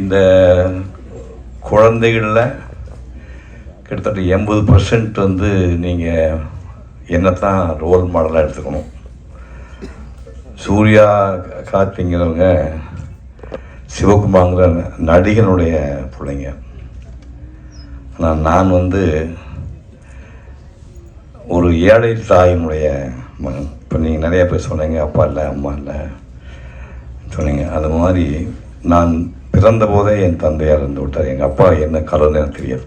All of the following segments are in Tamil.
இந்த குழந்தைகளில் கிட்டத்தட்ட எண்பது பர்சன்ட் வந்து நீங்கள் என்னத்தான் ரோல் மாடலாக எடுத்துக்கணும். சூர்யா கார்த்திங்கிறவங்க சிவகுமாங்கிற நடிகனுடைய பிள்ளைங்க. ஆனால் நான் வந்து ஒரு ஏழை தாயினுடைய மகன். இப்போ நீங்கள் நிறைய பேர் சொன்னீங்க அப்பா இல்லை அம்மா இல்லை சொன்னீங்க. அது மாதிரி நான் பிறந்தபோதே என் தந்தையார் இருந்து விட்டார். எங்கள் அப்பா என்ன கலர்னு எனக்கு தெரியாது.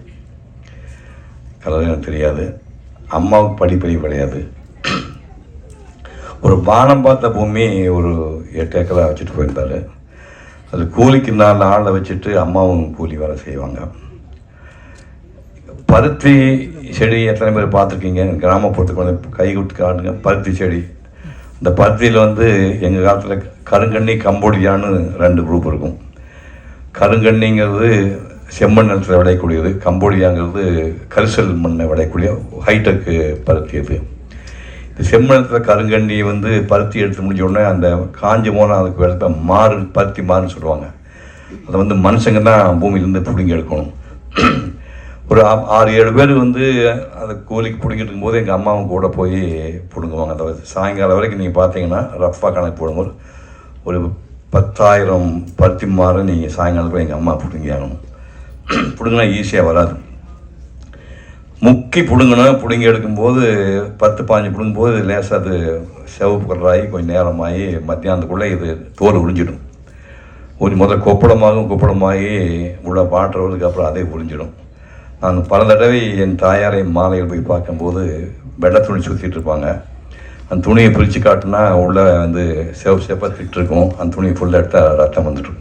கலர் எனக்கு தெரியாது. அம்மாவுக்கு படிப்பறிவு கிடையாது. ஒரு பானம் பார்த்த பூமி ஒரு எட்டு ஏக்கரா வச்சுட்டு போயிருந்தாரு. அது கூலிக்கு நாலு ஆளை வச்சுட்டு அம்மாவும் கூலி வேலை செய்வாங்க. பருத்தி செடி எத்தனை பேர் பார்த்துருக்கீங்க? கிராமப்புறத்துக்கு வந்து கை விட்டு காட்டுங்க. பருத்தி செடி. இந்த பருத்தியில் வந்து எங்கள் காலத்தில் கருங்கண்ணி கம்போடியான்னு ரெண்டு குரூப் இருக்கும். கருங்கண்ணிங்கிறது செம்மண் நிலத்தில் விளையக்கூடியது கம்போடியாங்கிறது கரிசல் மண்ணை விளையக்கூடிய ஹைடெக்கு பருத்தி அது இந்த செம்மணத்தில் கருங்கண்ணி வந்து பருத்தி எடுத்து முடிஞ்ச உடனே அந்த காஞ்சி போனால் அதுக்கு வெளுப்ப மாறு பருத்தி மாறுன்னு சொல்லுவாங்க. அதை வந்து மனுஷங்க தான் பூமியிலேருந்து பிடுங்கி எடுக்கணும். ஒரு ஆறு ஏழு பேர் வந்து அந்த கூலிக்கு பிடிங்கிட்டு இருக்கும்போது எங்கள் அம்மாவும் கூட போய் பிடுங்குவாங்க. அந்த சாயங்காலம் வரைக்கும் நீங்கள் பார்த்தீங்கன்னா ரஃப்பாக கணக்கு போடும்போது ஒரு பத்தாயிரம் பருத்தி மாறு நீங்கள் சாயங்காலத்தில் எங்கள் அம்மா பிடுங்கி ஆகணும் பிடுங்கினா ஈஸியாக வராது. முக்கி பிடுங்கணும். பிடுங்கி எடுக்கும்போது பத்து பாஞ்சு பிடுங்கும்போது லேசாக அது சிவப்பு கலராகி கொஞ்சம் நேரமாகி மத்தியானத்துக்குள்ளே இது தோல் உறிஞ்சிடும். ஒரு முதல் கொப்பளமாகும் கொப்பளமாகி உள்ள பாட்டுறதுக்கு அப்புறம் அதே உறிஞ்சிடும். நான் பல தடவை என் தாயாரை மாலையில் போய் பார்க்கும்போது வெள்ளை துணி சுற்றிட்டு இருப்பாங்க. அந்த துணியை பிரித்து காட்டினா உள்ளே வந்து சிவப்பு சிவப்பாக திட்டிருக்கும் அந்த துணியை ஃபுல்லாக எடுத்தால் ரத்தம் வந்துட்டு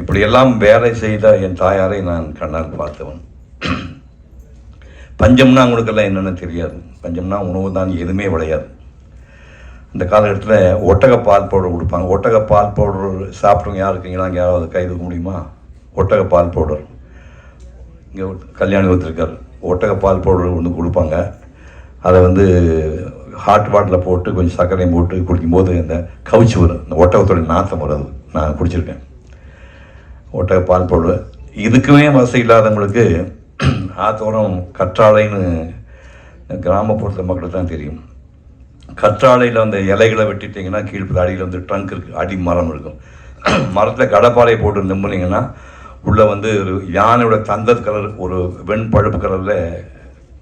இப்படியெல்லாம் வேலை செய்த என் தாயாரை நான் கண்ணால் பார்த்தவன். பஞ்சம்னா அவங்களுக்கெல்லாம் என்னென்னு தெரியாது. பஞ்சம்னா உணவு தான் எதுவுமே விளையாது. இந்த காலகட்டத்தில் ஒட்டக பால் பவுடர் கொடுப்பாங்க. ஒட்டக பால் பவுடர் சாப்பிட்றவங்க யார் இருக்கீங்களா? அங்கே யாராவது கை தூக்க முடியுமா? ஒட்டக பால் பவுடர். இங்கே கல்யாணி ஒருத்தருக்கார் ஒட்டக பால் பவுடர் ஒன்று கொடுப்பாங்க. அதை வந்து ஹாட் வாட்டரில் போட்டு கொஞ்சம் சர்க்கரையும் போட்டு குடிக்கும்போது இந்த கவுச்சி வரும். இந்த ஒட்டகத்தோட நாத்தம் வரும் நான் குடிச்சிருக்கேன். ஒட்டக பால் பவுடர். இதுக்குமே வசதி இல்லாதவங்களுக்கு ஆத்தோரம் கற்றாழைன்னு கிராமப்புறத்து மக்களுக்கு தான் தெரியும். கற்றாழையில் அந்த இலைகளை வெட்டிட்டிங்கன்னா கீழ்ப்பது அடியில் வந்து ட்ரங்க் இருக்குது அடி மரம் இருக்கும். மரத்தில் கடப்பாறையை போட்டு நிம்புனீங்கன்னா உள்ளே வந்து ஒரு யானையோட தந்தத் கலர் ஒரு வெண் பழுப்பு கலரில்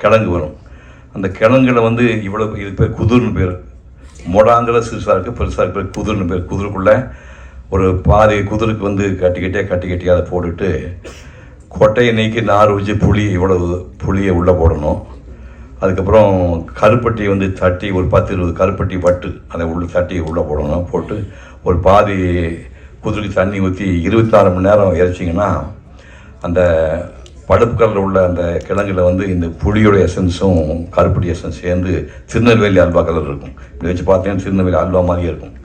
கிழங்கு வரும். அந்த கிழங்குல வந்து இவ்வளோ இது பேர் குதிர்னு பேர். மொடாங்கிற சிறுசாக இருக்குது பெருசாக பேர் குதிர்னு பேர். குதிருக்குள்ளே ஒரு பாதி குதிருக்கு வந்து கட்டி கட்டியாக கட்டி கட்டியாக அதை போட்டுட்டு கொட்டையை நீக்கி நார் வச்சு புளி இவ்வளவு புளியை உள்ளே போடணும். அதுக்கப்புறம் கருப்பட்டியை வந்து தட்டி ஒரு பத்து இருபது கருப்பட்டி பட்டு அதை உள்ள தட்டி உள்ளே போடணும் போட்டு ஒரு பாதி குதிரைக்கு தண்ணி ஊற்றி இருபத்தி நாலு மணி நேரம் இறைச்சிங்கன்னா அந்த பழுப்பு கலரில் உள்ள அந்த கிழங்குல வந்து இந்த புளியோட எசன்ஸும் கருப்படி எசன்ஸ் சேர்ந்து திருநெல்வேலி அல்வா கலர் இருக்கும். இப்படி வச்சு பார்த்தீங்கன்னா திருநெல்வேலி அல்வா மாதிரியே இருக்கும்.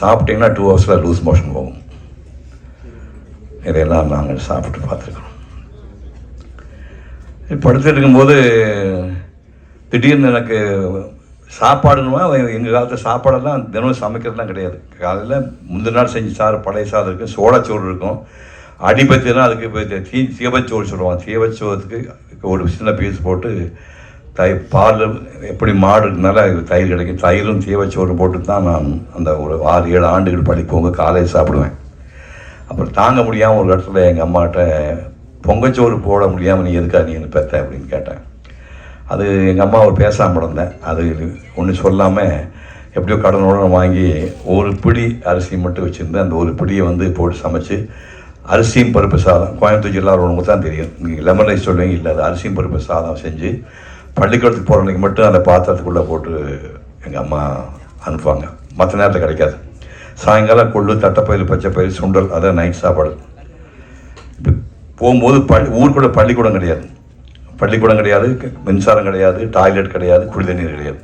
சாப்பிட்டீங்கன்னா டூ ஹவர்ஸில் லூஸ் மோஷன் போகும். இதையெல்லாம் நாங்கள் சாப்பிட்டு பார்த்துருக்கோம் படுத்துட்டு இருக்கும்போது திடீர்னு எனக்கு சாப்பாடுன்னா எங்கள் காலத்தில் சாப்பாடெல்லாம் தினமும் சமைக்கிறதுலாம் கிடையாது. காலையில் முந்தின நாள் செஞ்ச சாறு பழைய சாதம் இருக்கும் சோளச்சோறு இருக்கும். அடிபத்தினா அதுக்கு இப்போ தீ தீவச்சோறு சொல்லுவாங்க. தீவச்சோறுக்கு ஒரு சின்ன பீஸ் போட்டு தை பால் எப்படி மாடு இருக்கனால தயிர் கிடைக்கும். தயிரும் தீவச்சோறு போட்டு தான் நான் அந்த ஒரு ஆறு ஏழு ஆண்டுகள் படிப்போங்க காலையில் சாப்பிடுவேன். அப்புறம் தாங்க முடியாமல் ஒரு இடத்துல எங்கள் அம்மாட்ட பொங்கச்சோறு போட முடியாமல் நீ எதுக்கா நீ என்ன பெத்த? அப்படின்னு கேட்டேன். அது எங்கள் அம்மா ஒரு பேசாமல் இருந்தேன். அது ஒன்றும் சொல்லாமல் எப்படியோ கடனோட வாங்கி ஒரு பிடி அரிசி மட்டும் வச்சுருந்தேன். அந்த ஒரு பிடியை வந்து போட்டு சமைச்சு அரிசியும் பருப்பு சாதம் கோயம்புத்தூர் ஜில்லா உங்களுக்கு தான் தெரியும். நீங்கள் லெமன் ரைஸ் சொல்லுவீங்க இல்லை அது அரிசியும் பருப்பு சாதம் செஞ்சு பள்ளிக்கூடத்துக்கு போகிறவங்களுக்கு மட்டும் அந்த பாத்திரத்துக்குள்ளே போட்டு எங்கள் அம்மா அனுப்புவாங்க. மற்ற நேரத்தில் கிடைக்காது. சாயங்காலம் கொள்ளு தட்டைப்பயிறு பச்சைப்பயிர் சுண்டல் அதான் நைட் சாப்பாடு. போகும்போது பள்ளி ஊருக்குள்ள பள்ளிக்கூடம் கிடையாது. பள்ளிக்கூடம் கிடையாது மின்சாரம் கிடையாது டாய்லெட் கிடையாது குடி தண்ணீர் கிடையாது.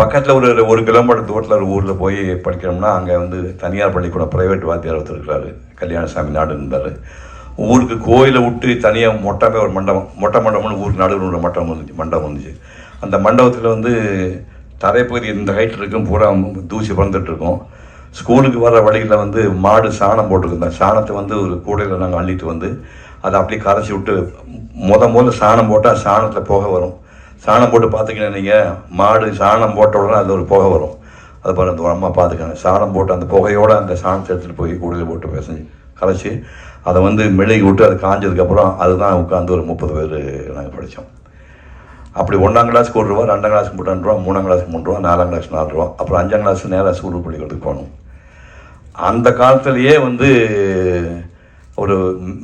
பக்கத்தில் ஒரு ஒரு கிலோமீட்டர் தூரத்தில் ஒரு ஊரில் போய் படிக்கிறோம்னா அங்கே வந்து தனியார் பள்ளிக்கூடம் ப்ரைவேட் வாத்தியார் ஒருத்தர் இருக்கிறாரு கல்யாணசாமி நாடு இருந்தார் ஊருக்கு கோயிலை விட்டு தனியாக மொட்டமே ஒரு மண்டபம் மொட்டை மண்டபம்னு ஊருக்கு நடுவில் ஒரு மண்டபம் வந்துச்சு மண்டபம் வந்துச்சு. அந்த மண்டபத்தில் வந்து தரைப்பகுதி இந்த ஹைட்டில் இருக்கும் பூரா தூசி பறந்துட்டுருக்கோம் ஸ்கூலுக்கு வர வழியில் வந்து மாடு சாணம் போட்டுருக்கோம் சாணத்தை வந்து ஒரு கூடையில் நாங்கள் அள்ளிட்டு வந்து அதை அப்படியே கரைச்சி விட்டு முத முதல்ல சாணம் போட்டால் சாணத்தில் புகை வரும். சாணம் போட்டு பார்த்துக்கிட்டே நீங்கள் மாடு சாணம் போட்ட உடனே அது ஒரு புகை வரும். அது பாருங்க அந்த அம்மா பார்த்துக்காங்க சாணம் போட்டு அந்த புகையோடு அந்த சாணத்தை எடுத்துகிட்டு போய் கூடையில் போட்டு பிசைஞ்சு கரைச்சி அதை வந்து மெழுகி விட்டு அது காஞ்சதுக்கப்புறம் அதுதான் உட்காந்து ஒரு முப்பது பேர் நாங்கள் படித்தோம் அப்படி ஒன்றாம் கிளாஸ்க்கு ஒரு ரூபா ரெண்டாம் கிளாஸ்க்கு மூணு ரூபா மூணாம் கிளாஸ்க்கு மூணு ரூபா நாலாம் கிளாஸ் நாலு ரூபா. அப்புறம் அஞ்சாம் கிளாஸ் நேராக ஸ்கூல் பள்ளிக்கூடத்துக்கு போகணும். அந்த காலத்திலேயே வந்து ஒரு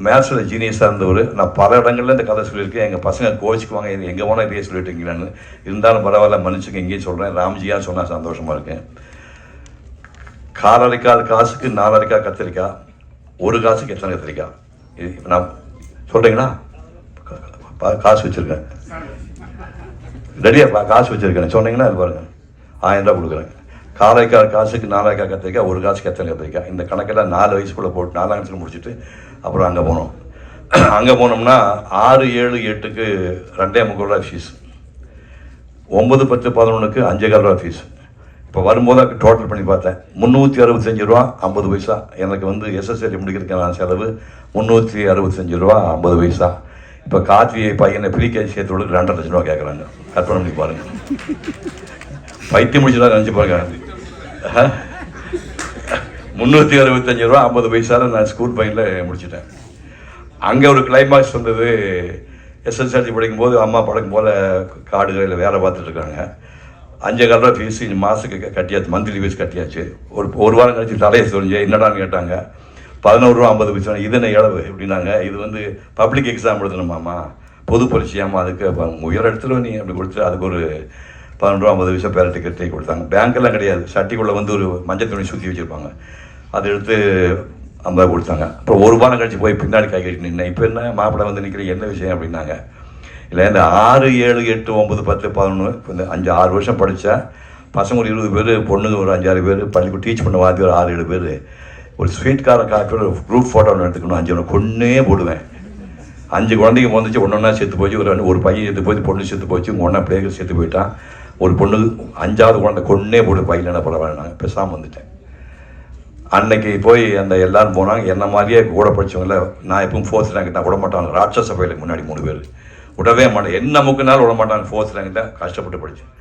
மேத்ஸில் ஜீனியஸாக இருந்தவர். நான் பல இடங்களில் இந்த கதை சொல்லியிருக்கேன். எங்கள் பசங்க கோச்சிக்குவாங்க எங்கே போனால் இதே இருக்கீங்களான்னு. இருந்தாலும் பரவாயில்ல மனுஷங்க இங்கேயும் சொல்கிறேன் ராம்ஜியாக சொன்னால் சந்தோஷமாக இருக்கேன். காலரைக்கால் காசுக்கு நாலரைக்காய் கத்திரிக்காய். ஒரு காசுக்கு எத்தனை கத்திரிக்காய்? இது நான் சொல்கிறீங்களா காசு வச்சுருக்கேன். ரெடியாக காசு வச்சுருக்கேன். சொன்னீங்கன்னா அது பாருங்கள் ஆயிரம் ரூபா கொடுக்குறேன். காலைக்கால் காசுக்கு நாலாயிரம் கத்திரிக்காய். ஒரு காசுக்கு எத்தனை கத்திரிக்காய்? இந்த கணக்கெல்லாம் நாலு வயசுக்குள்ளே போட்டு நாலாம் கிளாஸில் முடிச்சுட்டு அப்புறம் அங்கே போனோம். அங்கே போனோம்னா ஆறு ஏழு எட்டுக்கு ரெண்டே முக்கால் ரூபா ஃபீஸ் ஒம்பது பத்து பதினொன்றுக்கு அஞ்சே கால் ரூபா ஃபீஸ் இப்போ வரும்போது டோட்டல் பண்ணி பார்த்தேன். முந்நூற்றி அறுபத்தஞ்சு ரூபா ஐம்பது பைசா. எனக்கு வந்து எஸ்எஸ்எல்சி முடிக்கிறதுக்கான செலவு முந்நூற்றி அறுபத்தஞ்சு ரூபா ஐம்பது பைசா. இப்போ கார்த்திகை பையனை ப்ரீகேஜி சேர்த்து ரெண்டரை லட்சம் ரூபா கேட்குறாங்க கற்பனை பண்ணி பாருங்கள் பைத்தியம் முடிச்சுதான் நினச்சி பாருங்க முந்நூற்றி அறுபத்தஞ்சு ரூபா ஐம்பது பைசாவில் நான் ஸ்கூல் பையனில் முடிச்சிட்டேன். அங்கே ஒரு கிளைமாக்ஸ் வந்தது. எஸ்எஸ்எல்சி படிக்கும்போது அம்மா பழக்கம் போல் காடுகளில் வேலை பார்த்துட்ருக்காங்க அஞ்சு கால் ரூபா ஃபீஸ் இந்த மாதத்துக்கு கட்டியாச்சு மந்த்லி ஃபீஸ் கட்டியாச்சு. ஒரு ஒரு வாரம் கழிச்சு தலையை சொல்லி என்னடான்னு கேட்டாங்க. பதினோரு ரூபா ஐம்பது பைசா இது என்ன இழவு? எப்படின்னாங்க இது வந்து பப்ளிக் எக்ஸாம் எழுதணுமாம்மா பொது பரீட்சையாமா அதுக்கு உயர் இடத்துல நீ அப்படி கொடுத்து அதுக்கு ஒரு பதினொன்று ரூபா ஐம்பது பைசா பேர டிக்கெட்டே கொடுத்தாங்க. பேங்க்கெல்லாம் கிடையாது. சட்டிக்குள்ளே வந்து ஒரு மஞ்சள் துணி சுற்றி வச்சுருப்பாங்க. அதை எடுத்து அந்த கொடுத்தாங்க. அப்புறம் ஒரு வாரம் கழிச்சு போய் பின்னாடி கை கட்டி நின்னேன். இப்போ என்ன? மாப்பிள்ளை வந்து நிற்கிற என்ன விஷயம் அப்படின்னாங்க. இல்லை இந்த ஆறு ஏழு எட்டு ஒம்பது பத்து பதினொன்று இந்த அஞ்சு ஆறு வருஷம் படித்தேன் பசங்க ஒரு இருபது பேர் பொண்ணுங்க ஒரு அஞ்சாறு பேர் பள்ளிக்கூட டீச் பண்ண வாத்தி ஒரு ஆறு ஏழு பேர். ஒரு ஸ்வீட் கார ஒரு குரூப் ஃபோட்டோ ஒன்று எடுத்துக்கணும். அஞ்சு ஒன்று கொன்னே போடுவேன். அஞ்சு குழந்தைங்க வந்துச்சு ஒன்று ஒன்றா செத்து போச்சு ஒரு ஒரு பையன் செத்து போச்சு பொண்ணு செத்து போச்சு ஒன்றா பிள்ளைகள் செத்து போயிட்டான். ஒரு பொண்ணு அஞ்சாவது குழந்தை கொன்னே போடுவேன் பையன் என்ன பரவாயில்ல நான் பேசாமல் வந்துட்டேன். அன்னைக்கு போய் அந்த எல்லாரும் போனாங்க. என்ன மாதிரியே கூட படித்தவங்கள நான் எப்பவும் ஃபோர்த் ரேங்க் தான் விட மாட்டாங்க ராட்சச பயிலுக்கு முன்னாடி மூணு பேர். விடவே மாட்டேன். என்ன முக்குனாலும் விட மாட்டாங்க. ஃபோர்த் ரேங்க் தான் கஷ்டப்பட்டு படித்தேன்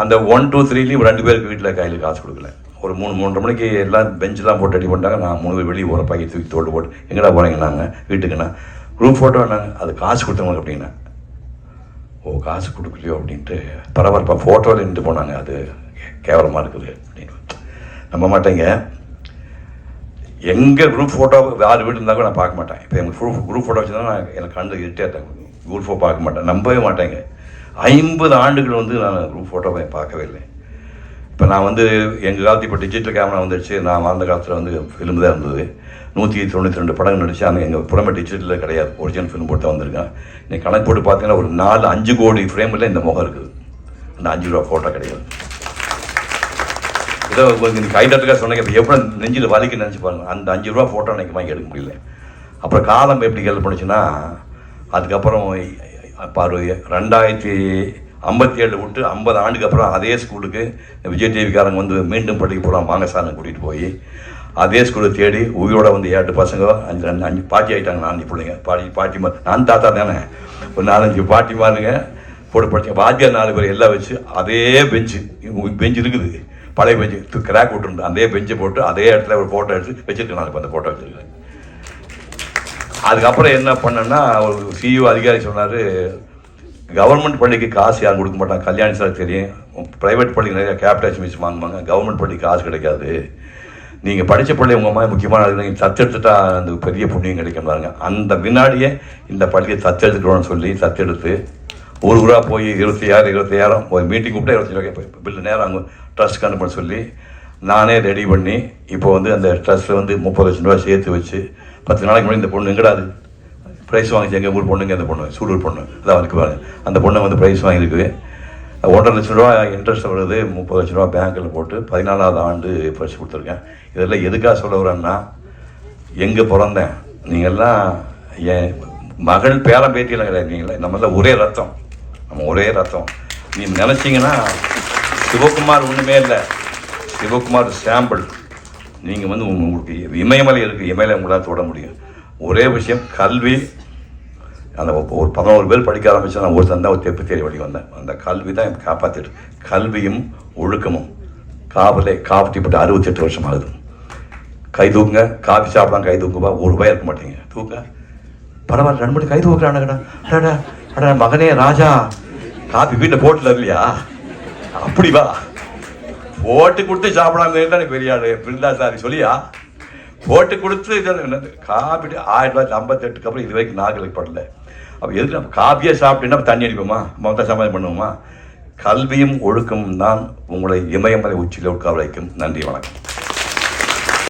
அந்த ஒன் டூ த்ரீலையும் ரெண்டு பேருக்கு வீட்டில் கையில் காசு கொடுக்கல. ஒரு மூணு மூன்றரை மணிக்கு எல்லாம் பெஞ்செலாம் போட்டு ரெடி பண்ணிட்டாங்க. நான் மூணு பேர் வெளியே போகிற பையன் தூக்கி தோடு போட்டு எங்கடா போகிறீங்க நாங்கள் வீட்டுக்குண்ணா குரூப் ஃபோட்டோ என்ன அது காசு கொடுத்தவங்களுக்கு அப்படின்னா. ஓ காசு கொடுக்கலையோ? அப்படின்ட்டு பரவாயில்ல ஃபோட்டோவில் நின்று போனாங்க. அது கேவலமாக இருக்குது அப்படின்னு. நம்ப மாட்டேங்க. எங்கே குரூப் ஃபோட்டோ யார் வீடு இருந்தால் கூட நான் பார்க்க மாட்டேன். இப்போ எங்கள் குரூப் குரூப் ஃபோட்டோ வச்சுருந்தா நான் எனக்கு கண்டு இரிட்டேட் குரூப் ஃபோட்டோ பார்க்க மாட்டேன். நம்பவே மாட்டேங்க. ஐம்பது ஆண்டுகள் வந்து நான் குரூப் ஃபோட்டோவை பார்க்கவே இல்லை. இப்போ நான் வந்து எங்கள் காலத்து இப்போ டிஜிட்டல் கேமரா வந்துடுச்சு நான் வாழ்ந்த காலத்தில் வந்து ஃபிலிம் தான் இருந்தது. நூற்றி தொண்ணூற்றி ரெண்டு படங்கள் நடிச்சு அங்கே எங்கள் புறமே டிஜிட்டலில் கிடையாது. ஒரிஜினல் ஃபிலிம் போட்டு தான் வந்திருக்கேன். நீங்கள் கணக்கு போட்டு பார்த்தீங்கன்னா ஒரு நாலு அஞ்சு கோடி ஃப்ரேமில் இந்த முகம் இருக்குது. அந்த அஞ்சு ரூபா ஃபோட்டோ கிடையாது. ஏதோ உங்களுக்கு கைதட்டுக்காக சொன்னீங்க இப்போ எப்படி நெஞ்சில் வலிக்கு நினச்சி பாருங்க. அந்த அஞ்சு ரூபா ஃபோட்டோ எனக்கு வாங்கி எடுக்க முடியல. அப்புறம் காலம் எப்படி ஹெல்ப் பண்ணுச்சுன்னா அதுக்கப்புறம் பாரு ரெண்டாயிரத்தி ஐம்பத்தி ஏழு விட்டு ஐம்பது ஆண்டுக்கு அப்புறம் அதே ஸ்கூலுக்கு விஜய் டிவிக்காரங்க வந்து மீண்டும் படிக்க போகலாம் வாங்க சாரனை கூட்டிகிட்டு போய் அதே ஸ்கூலை தேடி உயிரோட வந்து ஏழு பசங்க அஞ்சு ரெண்டு அஞ்சு பாட்டி ஆகிட்டாங்க நாலஞ்சு பிள்ளைங்க. பாட்டி பாட்டி மா- நான் தாத்தா தானே. ஒரு நாலஞ்சு பாட்டிமாருங்க போட்டு படிச்சேன் வாத்தியார் நாலு பேர் எல்லாம் வச்சு அதே பெஞ்சு பெஞ்சு இருக்குது. பழைய பெஞ்சு கிராக் விட்டுருந்து அதே பெஞ்சை போட்டு அதே இடத்துல ஒரு ஃபோட்டோ எடுத்து வச்சுருக்கேன் நான் இப்போ அந்த ஃபோட்டோ வச்சுருக்கேன் அதுக்கப்புறம் என்ன பண்ணேன்னா ஒரு சிஇஓ அதிகாரி சொன்னார் கவர்மெண்ட் பள்ளிக்கு காசு யாரும் கொடுக்க மாட்டாங்க. கல்யாணி சார் தெரியும். ப்ரைவேட் பள்ளிக்கு நிறைய கேபிட்டேஷன் மிஸ் வாங்குவாங்க கவர்மெண்ட் பள்ளிக்கு காசு கிடைக்காது. நீங்கள் படித்த பள்ளி உங்கள் மாதிரி முக்கியமான நீங்கள் தத்தெடுத்துட்டா அந்த பெரிய புண்ணியம் கிடைக்கும் பாருங்க. அந்த வினாடியே இந்த பள்ளியை தத்தெடுத்துக்கணும்னு சொல்லி தத்தெடுத்து ஒரு ஊராக போய் இருபத்தி ஆறு இருபத்தி இருபத்தையாயிரம் ஒரு மீட்டிங் கூப்பிட்டா இருபத்தி பில்லு நேரம் அங்கே ட்ரஸ்ட் அனுப்ப சொல்லி நானே ரெடி பண்ணி இப்போ வந்து அந்த ட்ரஸ்ட்டில் வந்து முப்பது லட்சம் ரூபாய் சேர்த்து வச்சு பத்து நாளைக்கு முன்னாடி இந்த பொண்ணு எங்கடாது ப்ரைஸ் வாங்கிச்சு. எங்கள் ஊர் பொண்ணுங்க அந்த பொண்ணு சூலூர் பொண்ணு. அதான் அவருக்கு பாருங்க. அந்த பொண்ணு வந்து ப்ரைஸ் வாங்கியிருக்கு. ஒன்றரை லட்சம் ரூபா இன்ட்ரெஸ்ட் வருது. முப்பது லட்ச ரூபா பேங்க்கில் போட்டு பதினாலாவது ஆண்டு பரிசு கொடுத்துருக்கேன். இதெல்லாம் எதுக்காக சொல்ல வரேன்னா எங்கே பிறந்தேன்? நீங்கள்லாம் என் மகள் பேரம் பேட்டியெல்லாம் கிடையாது. நீங்களே நம்மளாம் ஒரே ரத்தம். நம்ம ஒரே ரத்தம். நீ நினச்சிங்கன்னா சிவகுமார் ஒன்றுமே இல்லை. சிவகுமார் சாம்பிள். நீங்கள் வந்து உங்களுக்கு இமயமலை இருக்குது இமயமலை உங்களால் தொட முடியும். ஒரே விஷயம் கல்வி. அந்த ஒரு பதினோரு பேர் படிக்க ஆரம்பித்தா நான் ஒருத்தன் தான் ஒரு தெப்பு தேடி வழி வந்தேன். அந்த கல்வி தான் எனக்கு காப்பாற்றிட்டு கல்வியும் ஒழுக்கமும். காவலே காப்பட்டிப்பட்டு அறுபத்தெட்டு வருஷம் ஆகுது. கை தூக்குங்க. காஃபி சாப்பிடலாம் கை தூக்குப்பா ஒரு ரூபாய் இருக்க மாட்டீங்க தூக்க பரவாயில்ல ரெண்டு மணி கை தூக்குறானுங்கடா. அட மகனே ராஜா காப்பி வீட்டில் போட்டில் இல்லையா? அப்படி வா. போட்டு கொடுத்து சாப்பிடாம இருந்தா நீ பெரிய ஆளு பிருந்தா சாரி சொல்லியா? போட்டு கொடுத்து என்னது? காப்பி ஆயிரத்தி தொள்ளாயிரத்தி ஐம்பத்தெட்டுக்கு அப்புறம் இது வரைக்கும் நாங்களுக்கு படல. அப்போ எதுக்கு நம்ம காப்பியே சாப்பிட்டு தண்ணி அடிப்போமா? மொத்த சமாதானம் பண்ணுவோமா? கல்வியும் ஒழுக்கமும் தான் உங்களை இமயமலை உச்சியில் உட்கார வைக்கும். நன்றி வணக்கம்.